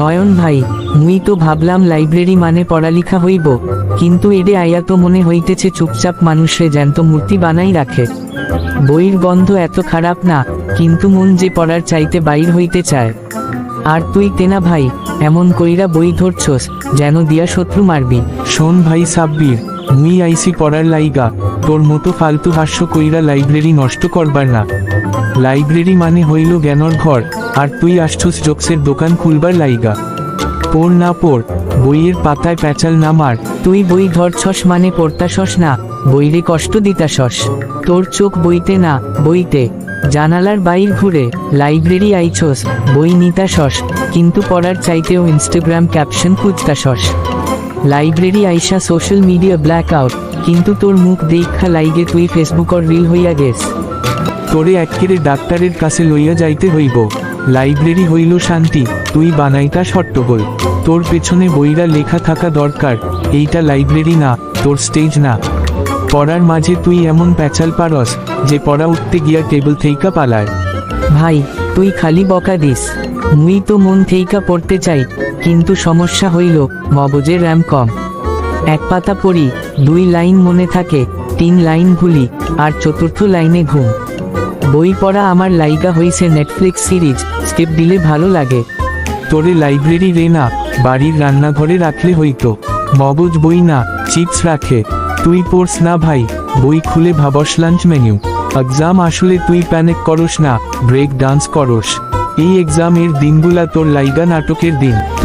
নয়ন ভাই, মুই তো ভাবলাম লাইব্রেরি মানে পড়ালেখা হইব, কিন্তু এডে আইয়া তো মনে হইতেছে চুপচাপ মানুষে জ্যান্ত মূর্তি বানাই রাখে। বইয়ের গন্ধ এত খারাপ না, কিন্তু মন যে পড়ার চাইতে বাইর হইতে চায়। আর তুই তেনা ভাই এমন কইরা বই ধরছস যেন দিয়া শত্রু মারবি। শোন ভাই সাব্বির মুই আইসি পড়ার লাইগা তোর মতো ফালতু হাস্য কইরা লাইব্রেরি নষ্ট করবার না। লাইব্রেরি মানে হইল জ্ঞানর ঘর আর তুই আসছুস জোকসের দোকান খুলবার লাইগা। পড় না পড় বইয়ের পাতায় প্যাচাল না মার। তুই বই ধরছস মানে পড়তাসস না বইরে কষ্ট দিতাসস তোর চোখ বইতে না বইতে। জানালার বাইর ঘুরে লাইব্রেরি আইছস, বই নিতা সস কিন্তু পড়ার চাইতেও ইনস্টাগ্রাম ক্যাপশন খুঁজতাসস লাইব্রেরি আইসা সোশ্যাল মিডিয়া ব্ল্যাক আউট, কিন্তু তোর মুখ দেখা লাইগে তুই ফেসবুক ফেসবুকর রিল হইয়া গেস। তোরে এক্কেরে ডাক্তারের কাছে লইয়া যাইতে হইব। লাইব্রেরি হইল শান্তি, তুই বানাইতা সট্টগোল তোর পেছনে বইরা লেখা থাকা দরকার, এইটা লাইব্রেরি না, তোর স্টেজ না। পড়ার মাঝে তুই এমন প্যাচাল পারস যে পড়া উঠতে গিয়া টেবিল থেইকা পালায়। ভাই তুই খালি বকা দিস। মুই তো মন থেইকা পড়তে চাই কিন্তু সমস্যা হইল মগজের র্যাম কম। এক পাতা পড়ি দুই লাইন মনে থাকে তিন লাইন ভুলি আর চতুর্থ লাইনে ঘুম। বই পড়া আমার লাইগা হইছে নেটফ্লিক্স সিরিজ স্টেপ দিলে ভালো লাগে। তোরে লাইব্রেরি রে না বাড়ির রান্নাঘরে রাখলে হইতো। মগজ বই না চিপস রাখে। তুই পড়স না ভাই, বই খুলে ভাবস লাঞ্চ মেনু। এক্সাম আসলে তুই প্যানেক করস না ব্রেক ডান্স করস। এই এক্সামের দিনগুলা তোর লাইগা নাটকের দিন।